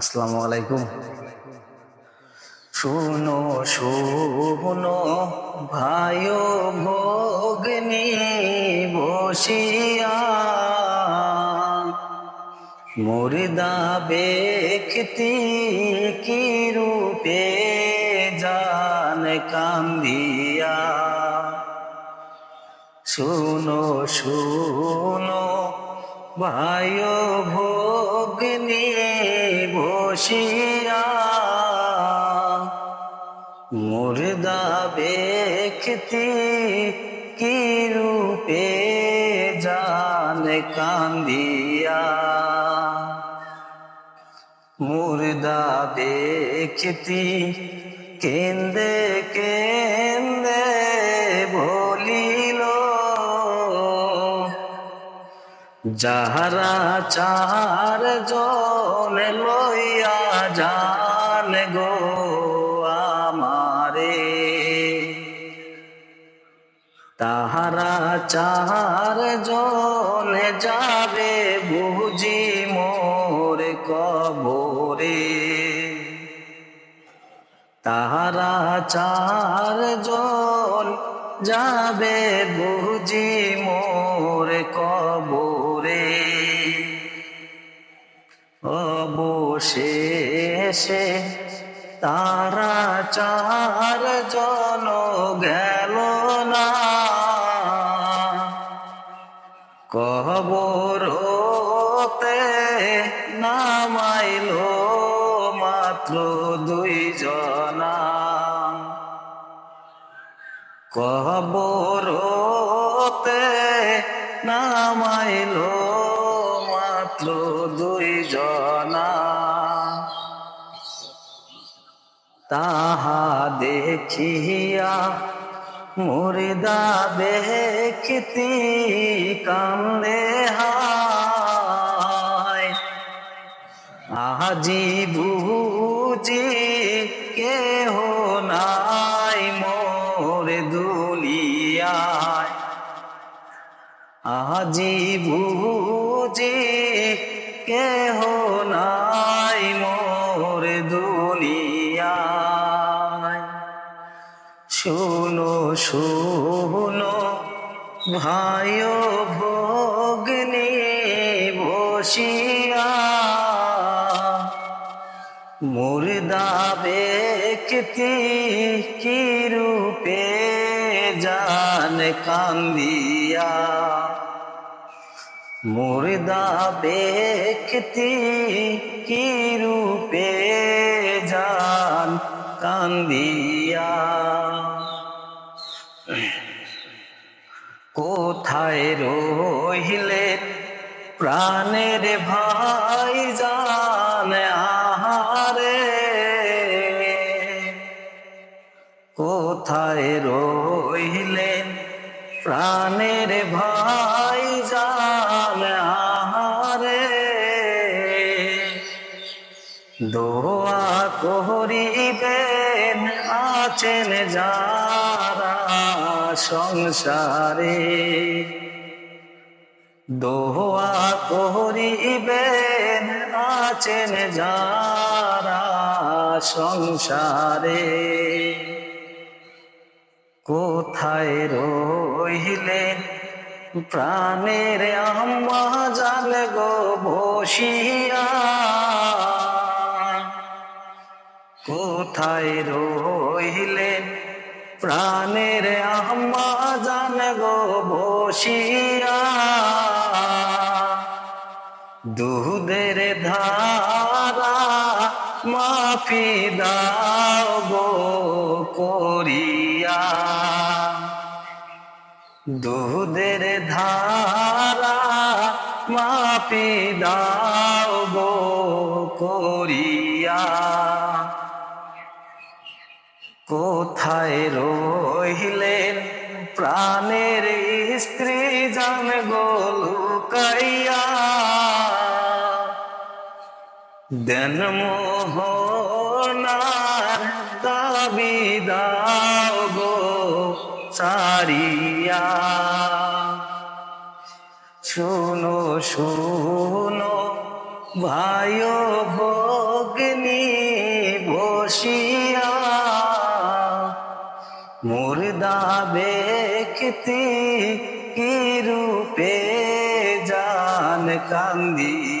আসসালামু আলাইকুম। শুনো শুনো ভাই ভোগনি বসিয়া, মুর্দা ব্যক্তি কি রূপে জান কান্দিয়া। শুনো শুনো ভাই ভোগনি বসিয়া মুর্দা ব্যক্তি কি রূপে জান কান্দিয়া? মুর্দা ব্যক্তি কেন্দে কেন্দে বলিল, যাহারা চার জন জান গো আমারে। তাহারা চার জন যাবে বুঝি মোর কবরে। তাহারা চার জন যাবে বুঝি মোর অবশেষে তারা চার জন গেল না। কবরতে নামাইল মাত্র দুই জনা কবরতে নামাইল মাত্র দুই জনা তাহা দেখিয়া মুর্দা কান্দে হায়। আজি বুঝি কেহ নাই মোর দুলিয়ায় আজি বুঝি কেহ নাই মোর দুলিয়ায় শুনো শুনো ভাই ভোগনি বসিয়া মুর্দা ব্যক্তি কি রূপে জান কান্দিয়া। মুর্দা ব্যক্তি কি রূপে জান কান্দিয়া। কোথায় রহিলে প্রাণের ভাই জান আহারে? কোথায় রহিলেন প্রাণের ভাই দোয়া করিবেন, আছেন যারা সংসারে। দোয়া করিবেন, আছেন যারা সংসারে। কোথায় রহিলেন প্রাণের আম্মা জাল গো বসিয়া কোথায় রহিলেন প্রাণের আম্মা জান গো বসিয়া। দুধের ধারা মাফি দাও গো করিয়া। দুধের ধারা মাপি দাও গো করিয়া। কোথায় রহিলেন? প্রাণের স্ত্রী জান গো লুকাইয়া। দেন মোহনার দাবি গো সারিয়া শুনো শুনো ভাই মুর্দা ব্যক্তি কি রূপে জান কান্দি